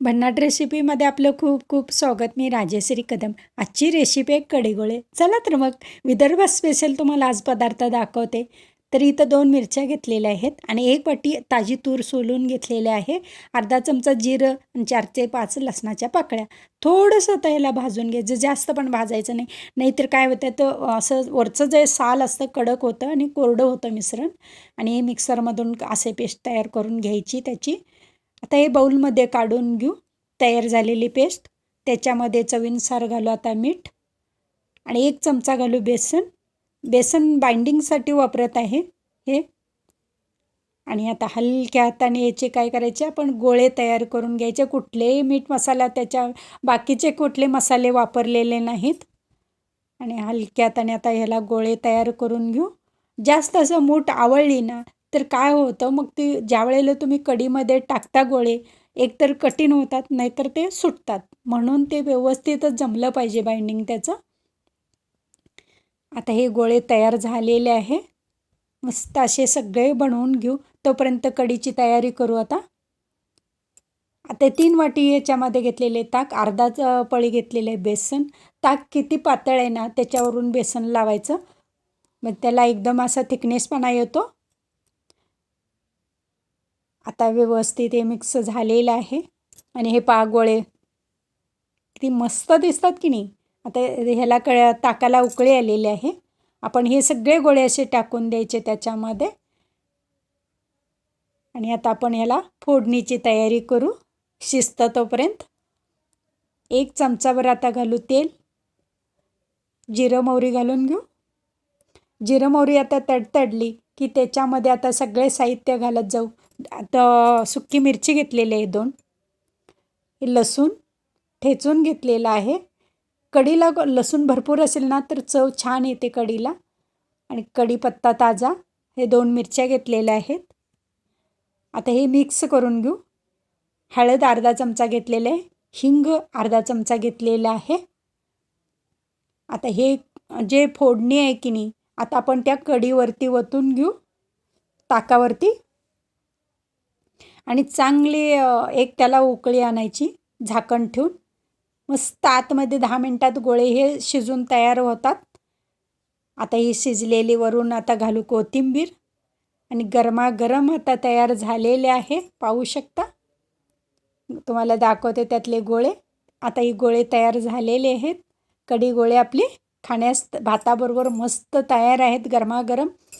भन्नाट रेसिपीमध्ये आपलं खूप खूप स्वागत. मी राजेश्री कदम. आजची रेसिपी आहे कढीगोळे. चला तर मग विदर्भ स्पेशल तुम्हाला आज पदार्थ दाखवते. तर इथं दोन मिरच्या घेतलेल्या आहेत आणि एक वाटी ताजी तूर सोलून घेतलेली आहे. अर्धा चमचा जिरं आणि चार ते पाच लसणाच्या पाकळ्या. थोडंसं त्याला भाजून घ्यायचं जास्त पण भाजायचं नाही. नाहीतर काय होतं तर असं वरचं जे साल असतं कडक होतं आणि कोरडं होतं मिश्रण. आणि हे मिक्सरमधून असे पेस्ट तयार करून घ्यायची त्याची. आता हे बाऊलमध्ये काढून घेऊ. तयार झालेली पेस्ट. त्याच्यामध्ये चवीनुसार घालू आता मीठ. आणि एक चमचा घालू बेसन. बेसन बाइंडिंगसाठी वापरत आहे हे. आणि आता हलक्या हाताने याचे काय करायचे? आपण गोळे तयार करून घ्यायचे. कुठलेही मीठ मसाला त्याच्या बाकीचे कुठले मसाले वापरलेले नाहीत. आणि हलक्या हाताने आता ह्याला गोळे तयार करून घेऊ. जास्त असं मूठ आवळली ना तर काय होतं मग ती ज्या वेळेला तुम्ही कढीमध्ये टाकता गोळे एकतर कठीण होतात नाहीतर ते सुटतात. म्हणून ते व्यवस्थितच जमलं पाहिजे बाइंडिंग त्याचं. आता हे गोळे तयार झालेले आहे. मस्त असे सगळे बनवून घेऊ. तोपर्यंत कढीची तयारी करू आता. आता तीन वाटी याच्यामध्ये घेतलेले ताक अर्धाच पळी घेतलेले बेसन. ताक किती पातळ आहे ना त्याच्यावरून बेसन लावायचं. मग त्याला एकदम असा थिकनेसपणा येतो. आता व्यवस्थित हे मिक्स झालेलं आहे. आणि हे पागोळे किती मस्त दिसतात की नाही? आता ह्याला क ताकाला उकळी आलेली आहे. आपण हे सगळे गोळे असे टाकून द्यायचे त्याच्यामध्ये. आणि आता आपण ह्याला फोडणीची तयारी करू. शिस्त तोपर्यंत. एक चमचावर आता घालू तेल. जिरं मोहरी घालून घेऊ. जिरं मोहरी आता तडतडली की त्याच्यामध्ये आता सगळे साहित्य घालत जाऊ. आता सुक्की मिरची घेतलेली आहे दोन. लसूण ठेचून घेतलेला आहे. कढीला लसूण भरपूर असेल ना तर चव छान येते कढीला आणि कढीपत्ता ताजा हे दोन मिरच्या घेतलेल्या आहेत. आता हे मिक्स करून घेऊ. हळद अर्धा चमचा घेतलेला आहे. हिंग अर्धा चमचा घेतलेला आहे. आता हे जे फोडणी आहे की नाही आता आपण त्या कढीवरती वतून घेऊ. ताकावरती. आणि चांगली एक त्याला उकळी आणायची झाकण ठेवून. मस्त आतमध्ये दहा मिनटात गोळे हे शिजून तयार होतात. आता ही शिजलेली वरून आता घालू कोथिंबीर. आणि गरमागरम आता तयार झालेले आहे. पाहू शकता? तुम्हाला दाखवते त्यातले गोळे. आता ही गोळे तयार झालेले आहेत. कडी गोळे आपली खाण्यास भाताबरोबर मस्त तयार आहेत गरमागरम.